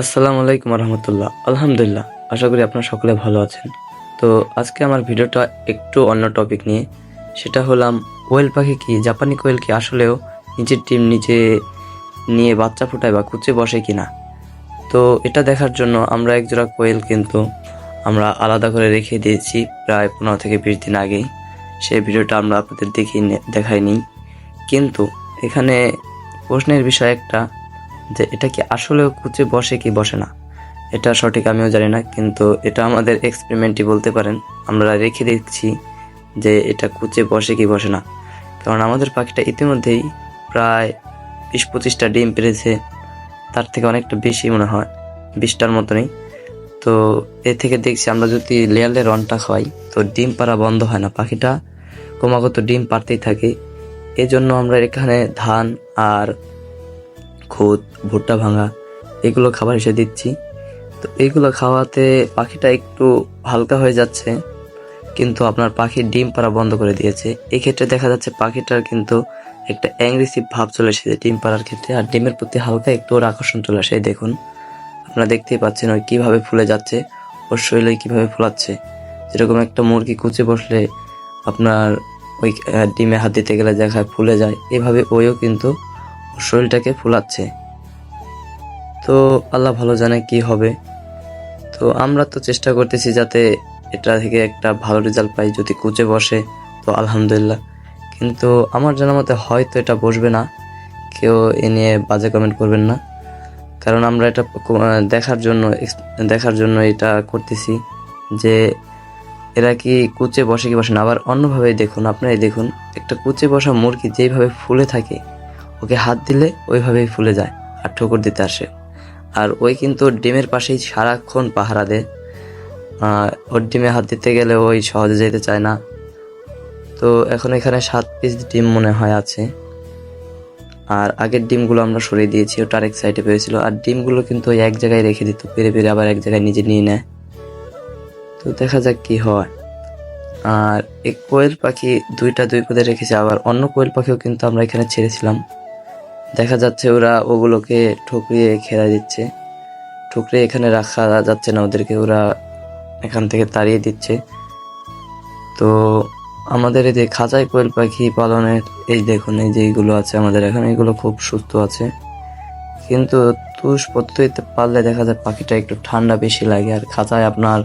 আসসালামু আলাইকুম রহমতুল্লাহ আলহামদুলিল্লাহ, আশা করি আপনারা সকলে ভালো আছেন। তো আজকে আমার ভিডিওটা একটু অন্য টপিক নিয়ে। সেটা হলাম কোয়েল পাখি কি, জাপানি কোয়েল কি আসলেও নিজের টিম নিজে নিয়ে বাচ্চা ফোটায় বা কুচে বসে কিনা? তো এটা দেখার জন্য আমরা একজোড়া কোয়েল কিন্তু আমরা আলাদা করে রেখে দিয়েছি প্রায় পনেরো থেকে বিশ দিন আগেই। সেই ভিডিওটা আমরা আপনাদের দেখিয়ে দেখাইনি। কিন্তু এখানে প্রশ্নের বিষয় একটা। যে এটা কি আসলেও কুচে বসে কি বসে না? এটা সঠিক আমিও জানি না, কিন্তু এটা আমাদের এক্সপেরিমেন্টই বলতে পারেন। আমরা রেখে দিচ্ছি যে এটা কুচে বসে কি বসে না। কারণ আমাদের পাখিটা ইতিমধ্যেই প্রায় বিশ পঁচিশটা ডিম পেরেছে। তার থেকে অনেকটা বেশি মনে হয়, বিশটার মতনই। তো এ থেকে দেখছি আমরা যদি লেয়ালে রনটা খাওয়াই, তো ডিম পাড়া বন্ধ হয় না। পাখিটা ক্রমাগত ডিম পারতেই থাকে। এজন্য আমরা এখানে ধান আর খুদ, ভুট্টা ভাঙা, এগুলো খাবার হিসেবে দিচ্ছি। তো এইগুলো খাওয়াতে পাখিটা একটু হালকা হয়ে যাচ্ছে, কিন্তু আপনার পাখির ডিম পাড়া বন্ধ করে দিয়েছে। এক্ষেত্রে দেখা যাচ্ছে পাখিটার কিন্তু একটা অ্যাংরিসিভ ভাব চলে এসেছে ডিম পাড়ার ক্ষেত্রে, আর ডিমের প্রতি হালকা একটু ওর আকর্ষণ চলে আসে। দেখুন, আপনারা দেখতেই পাচ্ছেন ওই কীভাবে ফুলে যাচ্ছে, ওর শরীরে কীভাবে ফুলাচ্ছে। যেরকম একটা মুরগি কুচে বসলে আপনার ওই ডিমে হাত দিতে গেলে দেখায় ফুলে যায়। এভাবে ওইও কিন্তু শরীরটাকে ফুলাচ্ছে। তো আল্লাহ ভালো জানে কি হবে। তো আমরা তো চেষ্টা করতেছি যাতে এটা থেকে একটা ভালো রেজাল্ট পাই যদি কুচে বসে। তো আলহামদুলিল্লাহ। কিন্তু আমার জানা মতে হয়তো এটা বসবে না। কেউ এ নিয়ে বাজে কমেন্ট করবেন না। কারণ আমরা এটা দেখার জন্য দেখার জন্য এটা করতেছি যে এরা কি কুচে বসে কি বসে না। আবার অন্যভাবে দেখুন, আপনারাই দেখুন, একটা কুচে বসা মুরগি যেইভাবে ফুলে থাকে ওকে হাত দিলে ওইভাবেই ফুলে যায় আর ঠোকর দিতে আসে। আর ওই কিন্তু ডিমের পাশেই সারাক্ষণ পাহারা দেয়। ওর ডিমে হাত দিতে গেলে ওই সহজে যেতে চায় না। তো এখন এখানে সাত পিস ডিম মনে হয় আছে। আর আগের ডিমগুলো আমরা সরিয়ে দিয়েছি, ওটা আরেক সাইডে পেয়েছিল। আর ডিমগুলো কিন্তু ওই এক জায়গায় রেখে দিত, পেরে পেরে আবার এক জায়গায় নিজে নিয়ে নেয়। তো দেখা যাক কি হয়। আর এই কোয়েল পাখি দুইটা দুই পদে রেখেছে, আবার অন্য কোয়েল পাখিও কিন্তু আমরা এখানে ছেড়েছিলাম। দেখা যাচ্ছে ওরা ওগুলোকে ঠুকরিয়ে খেলা দিচ্ছে। ঠুকরে এখানে রাখা যাচ্ছে না, ওদেরকে ওরা এখান থেকে তাড়িয়ে দিচ্ছে। তো আমাদের এই যে খাঁচাই কোয়েল পাখি পালনের এই দেখুন, এই যে এইগুলো আছে আমাদের এখানে, এগুলো খুব সুস্থ আছে। কিন্তু তুষ পদ্ধতিতে পারলে দেখা যায় পাখিটা একটু ঠান্ডা বেশি লাগে, আর খাঁচায় আপনার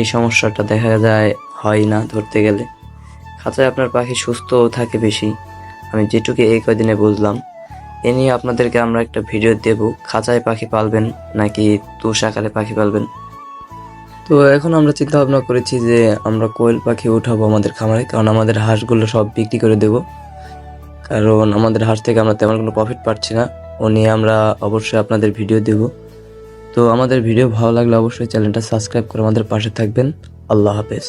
এই সমস্যাটা দেখা যায় হয় না ধরতে গেলে। খাঁচায় আপনার পাখি সুস্থও থাকে বেশি। আমি যেটুকু এই কদিনে বুঝলাম। এ নিয়ে আপনাদেরকে আমরা একটা ভিডিও দেব। খাঁচায় পাখি পালবেন নাকি তুষ আকারে পাখি পালবেন? তো এখন আমরা চিন্তা ভাবনা করেছি যে আমরা কোয়েল পাখি উঠাবো আমাদের খামারে, কারণ আমাদের হাঁসগুলো সব বিক্রি করে দেব। কারণ আমাদের হাঁস থেকে আমরা তেমন কোনো প্রফিট পাচ্ছি না, ও নিয়ে আমরা অবশ্যই আপনাদের ভিডিও দেব। তো আমাদের ভিডিও ভালো লাগলে অবশ্যই চ্যানেলটা সাবস্ক্রাইব করে আমাদের পাশে থাকবেন। আল্লাহ হাফেজ।